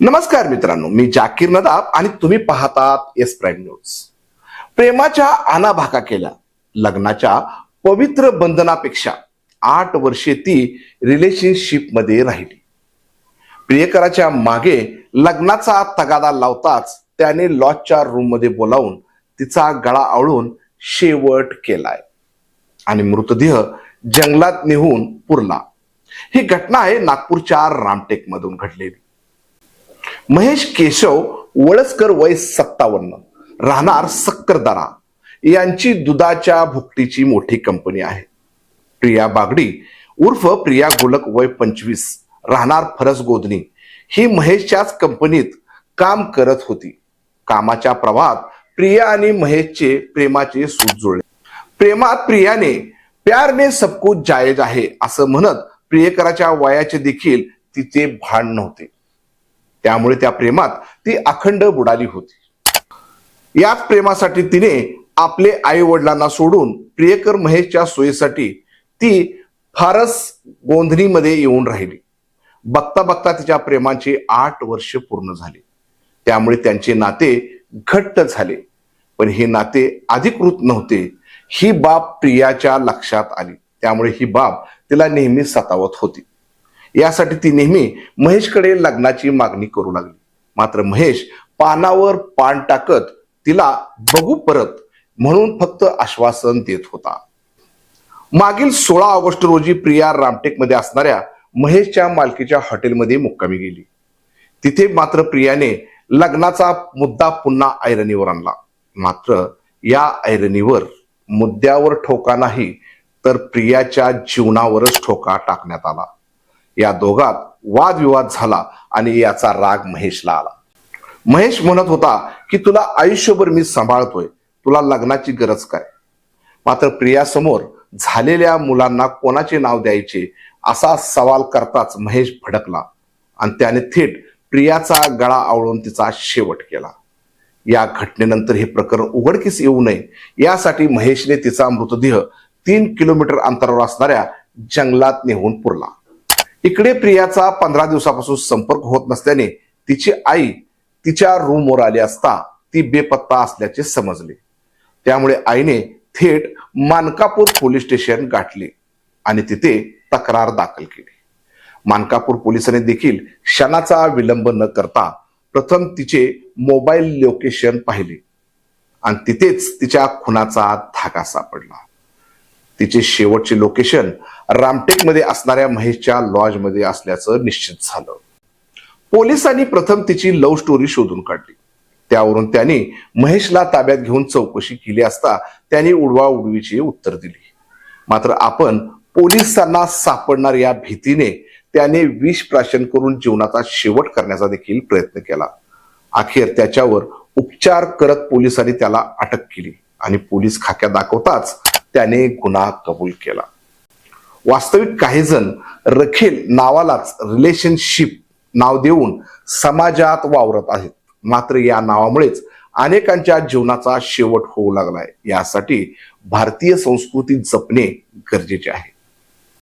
नमस्कार मित्रांनो मी जाकीर नदाब आणि तुम्ही पाहतात एस प्राईम न्यूज प्रेमाच्या आनाभाका केल्या. लग्नाच्या पवित्र बंधनापेक्षा आठ वर्षे ती रिलेशनशिपमध्ये राहिली. प्रियकराच्या मागे लग्नाचा तगादा लावताच त्याने लॉजच्या रूममध्ये बोलावून तिचा गळा आवळून शेवट केलाय. आणि मृतदेह जंगलात नेहून पुरला. ही घटना आहे नागपूरच्या रामटेक मधून घडलेली. महेश केशव वळसकर वय सत्तावन्न राहणार सक्करदारा. यांची दुधाच्या भुकटीची मोठी कंपनी आहे. प्रिया बागडी उर्फ प्रिया गोलक वय पंचवीस राहणार फरस गोदनी. ही महेशच्याच कंपनीत काम करत होती. कामाच्या प्रवाहात प्रिया आणि महेशचे प्रेमाचे सूत जुळले. प्रेमात प्रियाने प्यारने सबकुच जायज आहे असं म्हणत प्रियकराच्या वयाचे देखील तिचे भान नव्हते. त्यामुळे त्या प्रेमात ती अखंड बुडाली होती. याच प्रेमासाठी तिने आपले आई वडिलांना सोडून प्रियकर महेशच्या सोयीसाठी ती फारस गोंधणीमध्ये येऊन राहिली. बघता बघता तिच्या प्रेमाचे आठ वर्ष पूर्ण झाले. त्यामुळे त्यांचे नाते घट्ट झाले. पण हे नाते अधिकृत नव्हते. ही बाब प्रियाच्या लक्षात आली. त्यामुळे ही बाब तिला नेहमी सतावत होती. यासाठी ती नेहमी महेशकडे लग्नाची मागणी करू लागली. मात्र महेश पानावर पान टाकत तिला बघू परत म्हणून फक्त आश्वासन देत होता. मागील सोळा ऑगस्ट रोजी प्रिया रामटेकमध्ये असणाऱ्या महेशच्या मालकीच्या हॉटेलमध्ये मुक्कामी गेली. तिथे मात्र प्रियाने लग्नाचा मुद्दा पुन्हा ऐरणीवर आणला. मात्र या ऐरणीवर मुद्द्यावर ठोका नाही तर प्रियाच्या जीवनावरच ठोका टाकण्यात आला. या दोघात वादविवाद झाला आणि याचा राग महेशला आला. महेश म्हणत होता की तुला आयुष्यभर मी सांभाळतोय. तुला लग्नाची गरज काय? मात्र प्रियासमोर झालेल्या मुलांना कोणाचे नाव द्यायचे असा सवाल करताच महेश भडकला आणि त्याने थेट प्रियाचा गळा आवळून तिचा शेवट केला. या घटनेनंतर हे प्रकरण उघडकीस येऊ नये. यासाठी महेशने तिचा मृतदेह तीन किलोमीटर अंतरावर असणाऱ्या जंगलात नेहून पुरला. इकडे प्रियाचा पंधरा दिवसापासून संपर्क होत नसल्याने तिची आई तिच्या रूमवर आली असता ती बेपत्ता असल्याचे समजले. त्यामुळे आईने थेट मानकापूर पोलीस स्टेशन गाठले आणि तिथे तक्रार दाखल केली. मानकापूर पोलिसांनी देखील क्षणाचा विलंब न करता प्रथम तिचे मोबाईल लोकेशन पाहिले आणि तिथेच तिच्या खुनाचा धागा सापडला. तिचे शेवटचे लोकेशन रामटेकमध्ये असणाऱ्या महेशच्या लॉजमध्ये असल्याचं निश्चित झालं. पोलिसांनी प्रथम तिची लव्ह स्टोरी शोधून काढली. त्यावरून त्यांनी महेशला ताब्यात घेऊन चौकशी केली असता त्यांनी उडवा उडवीची उत्तर दिली. मात्र आपण पोलिसांना सापडणार या भीतीने त्याने विष प्राशन करून जीवनाचा शेवट करण्याचा देखील प्रयत्न केला. अखेर त्याच्यावर उपचार करत पोलिसांनी त्याला अटक केली आणि पोलीस खाक्या दाखवताच त्याने गुन्हा कबूल केला. वास्तविक काही जण रखेल नावालाच रिलेशनशिप नाव देऊन समाजात वावरत आहेत. मात्र या नावामुळेच अनेकांच्या जीवनाचा शेवट होऊ लागलाय. यासाठी भारतीय संस्कृती जपणे गरजेचे आहे.